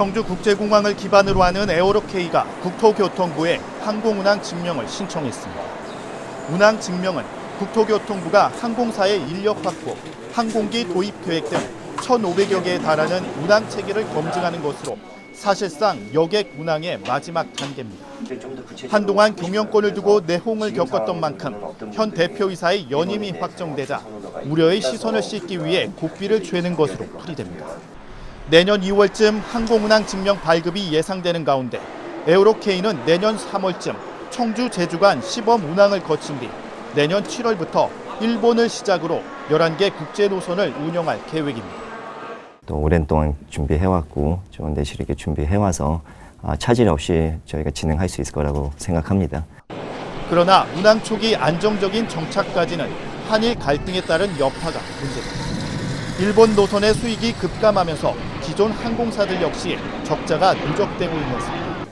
청주국제공항을 기반으로 하는 에어로케이가 국토교통부에 항공운항 증명을 신청했습니다. 운항 증명은 국토교통부가 항공사의 인력 확보, 항공기 도입 계획 등 1,500여 개에 달하는 운항 체계를 검증하는 것으로 사실상 여객 운항의 마지막 단계입니다. 한동안 경영권을 두고 내홍을 겪었던 만큼 현 대표이사의 연임이 확정되자 우려의 시선을 씻기 위해 고삐를 죄는 것으로 풀이됩니다. 내년 2월쯤 항공운항 증명 발급이 예상되는 가운데 에어로케이는 내년 3월쯤 청주 제주 간 시범 운항을 거친 뒤 내년 7월부터 일본을 시작으로 11개 국제 노선을 운영할 계획입니다. 또 오랜 동안 준비해왔고 좋은 내실 있게 준비해와서 아, 차질 없이 저희가 진행할 수 있을 거라고 생각합니다. 그러나 운항 초기 안정적인 정착까지는 한일 갈등에 따른 여파가 문제입니다. 일본 노선의 수익이 급감하면서 기존 항공사들 역시 적자가 누적되고 있는 상황.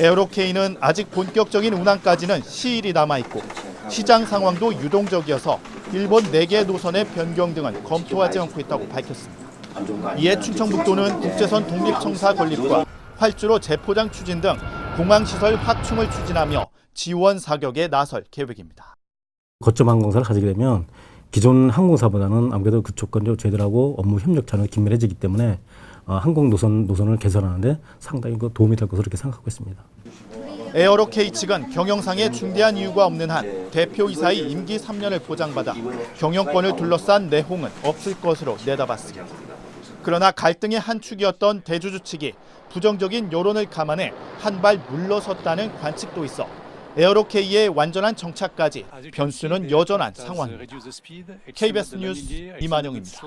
에어로케이는 아직 본격적인 운항까지는 시일이 남아있고 시장 상황도 유동적이어서 일본 4개 노선의 변경 등은 검토하지 않고 있다고 밝혔습니다. 이에 충청북도는 국제선 독립청사 건립과 활주로 재포장 추진 등 공항시설 확충을 추진하며 지원 사격에 나설 계획입니다. 거점 항공사를 가지게 되면 기존 항공사보다는 아무래도 그쪽과 이제 저희들하고 업무 협력 자는 긴밀해지기 때문에 어, 항공 노선 노선을 개선하는데 상당히 그 도움이 될 것으로 이렇게 생각하고 있습니다. 에어로 케이 측은 경영상에 중대한 이유가 없는 한 대표이사의 임기 3년을 보장받아 경영권을 둘러싼 내홍은 없을 것으로 내다봤습니다. 그러나 갈등의 한 축이었던 대주주 측이 부정적인 여론을 감안해 한 발 물러섰다는 관측도 있어 에어로케이의 완전한 정착까지 변수는 여전한 상황입니다. KBS 뉴스 이만용입니다.